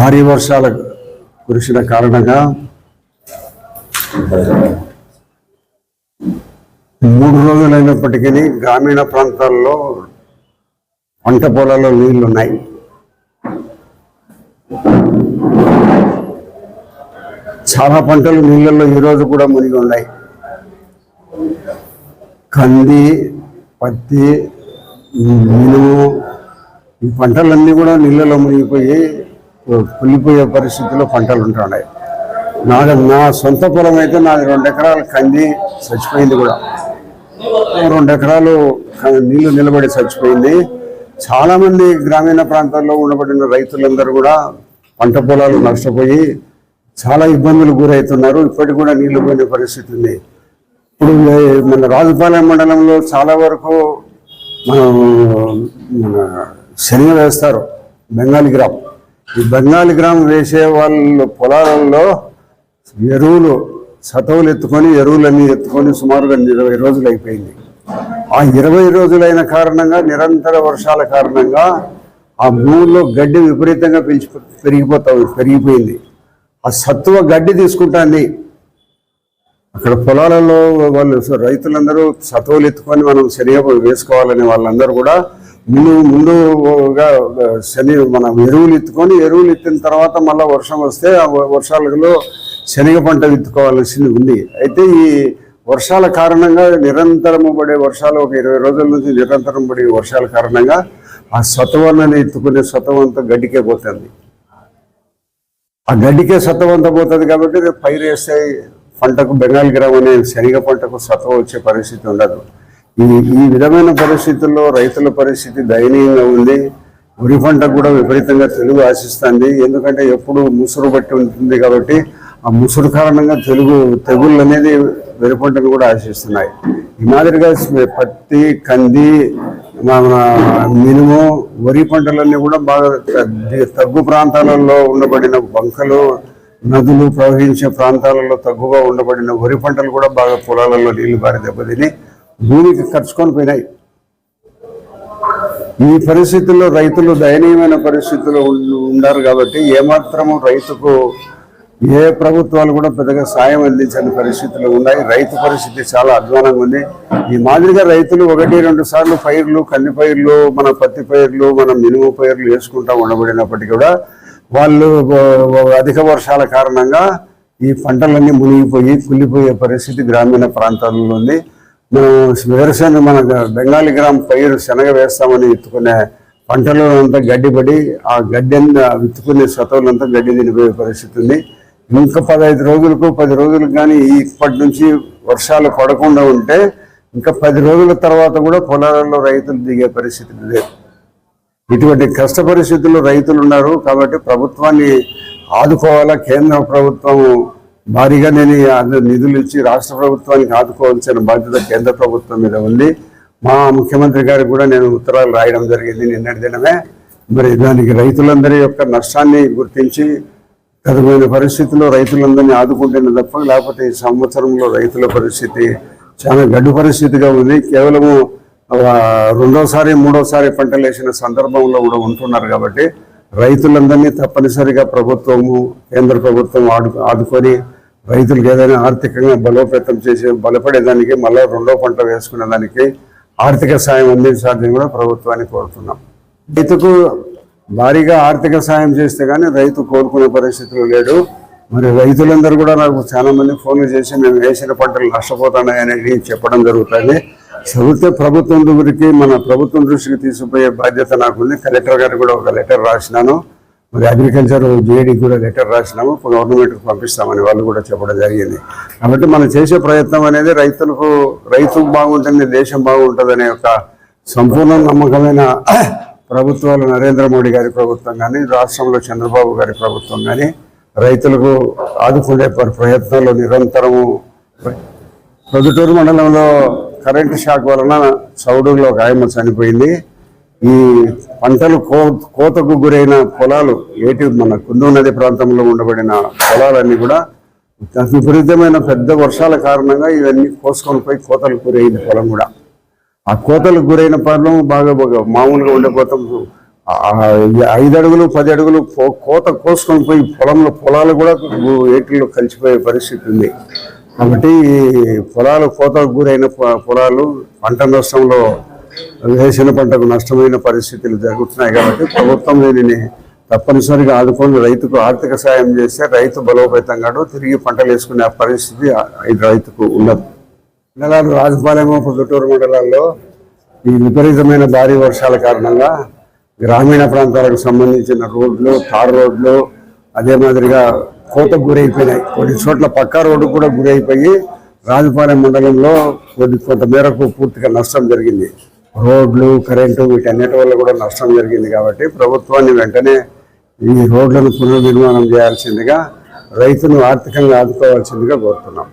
భారీ వర్షాల కురిసిన కారణంగా మూడు రోజులైనప్పటికీ గ్రామీణ ప్రాంతాల్లో పంట పొలాల్లో నీళ్ళు ఉన్నాయి చాలా పంటలు నీళ్ళల్లో ఈరోజు కూడా మునిగి ఉన్నాయి. కంది పత్తి మినుము ఈ పంటలన్నీ కూడా నీళ్ళలో మునిగిపోయి కుళ్ళిపోయే పరిస్థితిలో పంటలు ఉంటున్నాయి. నాకు నా సొంత పొలం అయితే నాది రెండు ఎకరాలు కంది చచ్చిపోయింది కూడా. రెండు ఎకరాలు నీళ్ళు నిలబడి చచ్చిపోయింది. చాలామంది గ్రామీణ ప్రాంతాల్లో ఉండబడిన రైతులందరూ కూడా పంట పొలాలు నష్టపోయి చాలా ఇబ్బందులు గురవుతున్నారు. ఇప్పటికి కూడా నీళ్ళు పోయిన పరిస్థితి ఉంది. ఇప్పుడు మన రాజుపాలెం మండలంలో చాలా వరకు మనం మన శనగ వేస్తారు. బెంగాలీ గ్రామం. ఈ బెంగాలీ గ్రామం వేసే వాళ్ళ పొలాలలో ఎరువులు సతవులు ఎత్తుకొని ఎరువులన్నీ ఎత్తుకొని సుమారుగా ఇరవై రోజులు అయిపోయింది. ఆ ఇరవై రోజులైన కారణంగా నిరంతర వర్షాల కారణంగా ఆ భూముల్లో గడ్డి విపరీతంగా పెంచి పెరిగిపోతా పెరిగిపోయింది. ఆ సత్తువ గడ్డి తీసుకుంటాంది. అక్కడ పొలాలలో వాళ్ళు రైతులందరూ సతవులు ఎత్తుకొని మనం సరిగా వేసుకోవాలని వాళ్ళందరూ కూడా ముందు ముందుగా శని మనం ఎరువులు ఎత్తుకొని ఎరువులు ఎత్తిన తర్వాత మళ్ళీ వర్షం వస్తే ఆ వర్షాలలో శనగ పంట విత్తుకోవాల్సింది ఉంది. అయితే ఈ వర్షాల కారణంగా నిరంతరము పడే వర్షాలు ఒక ఇరవై రోజుల నుంచి నిరంతరం పడే వర్షాల కారణంగా ఆ సత్వాన్ని ఎత్తుకునే సత్వం అంతా గడ్డికే పోతుంది. ఆ గడ్డికే సత్వం అంతా పోతుంది కాబట్టి పైరు వేస్తే పంటకు బెంగాల్ గ్రామ్ అనే శనగ పంటకు సత్వం వచ్చే పరిస్థితి ఉండదు. ఈ ఈ విధమైన పరిస్థితుల్లో రైతుల పరిస్థితి దయనీయంగా ఉంది. వరి పంట కూడా విపరీతంగా తెలుగు ఆశిస్తుంది. ఎందుకంటే ఎప్పుడు ముసురు బట్టి ఉంటుంది కాబట్టి ఆ ముసురు కారణంగా తెలుగు తెగుళ్ళు అనేది వరి పంటను కూడా ఆశిస్తున్నాయి. ఈ మాదిరిగా పత్తి కంది మన మినుము వరి పంటలన్నీ కూడా బాగా తగ్గు ప్రాంతాలలో ఉండబడిన బంకలు నదులు ప్రవహించే ప్రాంతాలలో తగ్గుగా ఉండబడిన వరి పంటలు కూడా బాగా పొలాలలో నీళ్ళు బారి దెబ్బతిని భూమికి ఖర్చుకొని పోయినాయి. ఈ పరిస్థితుల్లో రైతులు దయనీయమైన పరిస్థితుల్లో ఉన్నారు కాబట్టి ఏమాత్రము రైతుకు ఏ ప్రభుత్వాలు కూడా పెద్దగా సాయం అందించని పరిస్థితులు ఉన్నాయి. రైతు పరిస్థితి చాలా అధ్వానంగా ఉంది. ఈ మాదిరిగా రైతులు ఒకటి రెండు సార్లు పైర్లు కంది పైర్లు మన పత్తి పైర్లు మన మినుము పైర్లు వేసుకుంటా ఉండబడినప్పటికీ కూడా వాళ్ళు అధిక వర్షాల కారణంగా ఈ పంటలన్నీ మునిగిపోయి కుళ్ళిపోయే పరిస్థితి గ్రామీణ ప్రాంతాల్లో ఉంది. మనం వేరుశెనగ మన బెంగాలీ గ్రామ్ పైరు శనగ వేస్తామని ఎత్తుకునే పంటలో అంతా గడ్డిపడి ఆ గడ్డి విత్తుకునే సతవులంతా గడ్డి తినిపోయే పరిస్థితి ఉంది. ఇంకా పదహైదు రోజులకు పది రోజులకు కానీ ఇప్పటి నుంచి వర్షాలు పడకుండా ఉంటే ఇంకా పది రోజుల తర్వాత కూడా పొలాలలో రైతులు దిగే పరిస్థితి లేదు. ఇటువంటి కష్ట పరిస్థితుల్లో రైతులు ఉన్నారు కాబట్టి ప్రభుత్వాన్ని ఆదుకోవాలా? కేంద్ర ప్రభుత్వం భారీగా నేను అన్ని నిధులు ఇచ్చి రాష్ట్ర ప్రభుత్వానికి ఆదుకోవాల్సిన బాధ్యత కేంద్ర ప్రభుత్వం మీద ఉంది. మా ముఖ్యమంత్రి గారికి కూడా నేను ఉత్తరాలు రాయడం జరిగింది నిన్నటి దినమే. మరి దానికి రైతులందరి యొక్క నష్టాన్ని గుర్తించి తదుపరి పరిస్థితుల్లో రైతులందరినీ ఆదుకుంటున్న తప్ప లేకపోతే ఈ సంవత్సరంలో రైతుల పరిస్థితి చాలా గడ్డు పరిస్థితిగా ఉంది. కేవలము రెండోసారి మూడోసారి పంటలు వేసిన సందర్భంలో కూడా ఉంటున్నారు కాబట్టి రైతులందరినీ తప్పనిసరిగా ప్రభుత్వము కేంద్ర ప్రభుత్వం ఆడు ఆదుకొని రైతులకు ఏదైనా ఆర్థికంగా బలోపేతం చేసి బలపడేదానికి మళ్ళీ రెండో పంట వేసుకునే దానికి ఆర్థిక సాయం అందించాలని కూడా ప్రభుత్వాన్ని కోరుతున్నాం. రైతుకు భారీగా ఆర్థిక సాయం చేస్తే కానీ రైతు కోరుకునే పరిస్థితులు లేడు. మరి రైతులందరూ కూడా నాకు చాలా మంది ఫోన్లు చేసి మేము వేసిన పంటలు నష్టపోతున్నాయని చెప్పడం జరుగుతుంది. చదివితే ప్రభుత్వం దగ్గరికి మన ప్రభుత్వం దృష్టికి తీసుకుపోయే బాధ్యత నాకుంది. కలెక్టర్ గారికి కూడా ఒక లెటర్ రాసినాను. మరి అగ్రికల్చర్ జేడీ కూడా లెటర్ రాసినాము గవర్నమెంట్కి పంపిస్తామని వాళ్ళు కూడా చెప్పడం జరిగింది. కాబట్టి మనం చేసే ప్రయత్నం అనేది రైతులకు రైతు బాగుంటుంది దేశం బాగుంటుంది ఒక సంపూర్ణ నమ్మకమైన ప్రభుత్వాలు నరేంద్ర మోడీ గారి ప్రభుత్వం కానీ రాష్ట్రంలో చంద్రబాబు గారి ప్రభుత్వం కానీ రైతులకు ఆదుకునే ప్రయత్నాలు నిరంతరము. ప్రొద్దుటూరు మండలంలో కరెంటు షాక్ వలన చౌడూరులో ఒక ఆయమ్మ చనిపోయింది. ఈ పంటలు కో కోతకు గురైన పొలాలు ఏటి మన కుందూ నది ప్రాంతంలో ఉండబడిన పొలాలన్నీ కూడా విపరీతమైన పెద్ద వర్షాల కారణంగా ఇవన్నీ కోసుకొని పోయి కోతలకు గురైంది పొలం కూడా. ఆ కోతలకు గురైన పొలం బాగా బాగా మామూలుగా ఉండే పోతాం ఐదు అడుగులు పది అడుగులు కోత కోసుకొని పోయి పొలంలో పొలాలు కూడా ఏటిలో కలిసిపోయే పరిస్థితి ఉంది. కాబట్టి పొలాలు కోతకు గురైన పొలాలు పంట నష్టంలో వేసిన పంటకు నష్టమైన పరిస్థితులు జరుగుతున్నాయి కాబట్టి ప్రభుత్వం దీనిని తప్పనిసరిగా ఆదుకొని రైతుకు ఆర్థిక సాయం చేస్తే రైతు బలోపేతం కాడు తిరిగి పంటలు వేసుకునే పరిస్థితి రైతుకు ఉండదు నెలలు రాజపాలెం పొద్దుటూరు మండలాల్లో ఈ విపరీతమైన భారీ వర్షాల కారణంగా గ్రామీణ ప్రాంతాలకు సంబంధించిన రోడ్లు తార్ రోడ్లు అదే మాదిరిగా కోతకు గురైపోయినాయి. కొన్ని చోట్ల పక్కా రోడ్డు కూడా గురైపోయి రాజపాలెం మండలంలో కొద్ది కొంత మేరకు పూర్తిగా నష్టం జరిగింది. రోడ్లు కరెంటు వీటన్నిటి వల్ల కూడా నష్టం జరిగింది కాబట్టి ప్రభుత్వాన్ని వెంటనే ఈ రోడ్లను పునర్నిర్మాణం చేయాల్సిందిగా రైతును ఆర్థికంగా ఆదుకోవాల్సిందిగా కోరుతున్నాం.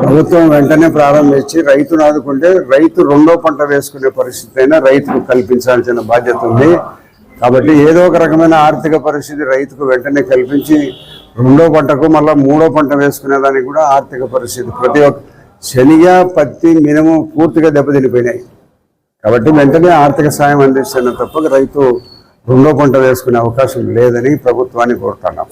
ప్రభుత్వం వెంటనే ప్రారంభించి రైతును ఆదుకుంటే రైతు రెండో పంట వేసుకునే పరిస్థితి అయినా రైతుకు కల్పించాల్సిన బాధ్యత ఉంది. కాబట్టి ఏదో ఒక రకమైన ఆర్థిక పరిస్థితి రైతుకు వెంటనే కల్పించి రెండో పంటకు మళ్ళీ మూడో పంట వేసుకునేదానికి కూడా ఆర్థిక పరిస్థితి ప్రతి ఒక్క శనిగ పత్తి మినిమం పూర్తిగా దెబ్బతినిపోయినాయి. కాబట్టి వెంటనే ఆర్థిక సాయం అందిస్తున్న తప్ప రైతు రెండో పంట వేసుకునే అవకాశం లేదని ప్రభుత్వాన్ని కోరుతున్నాం.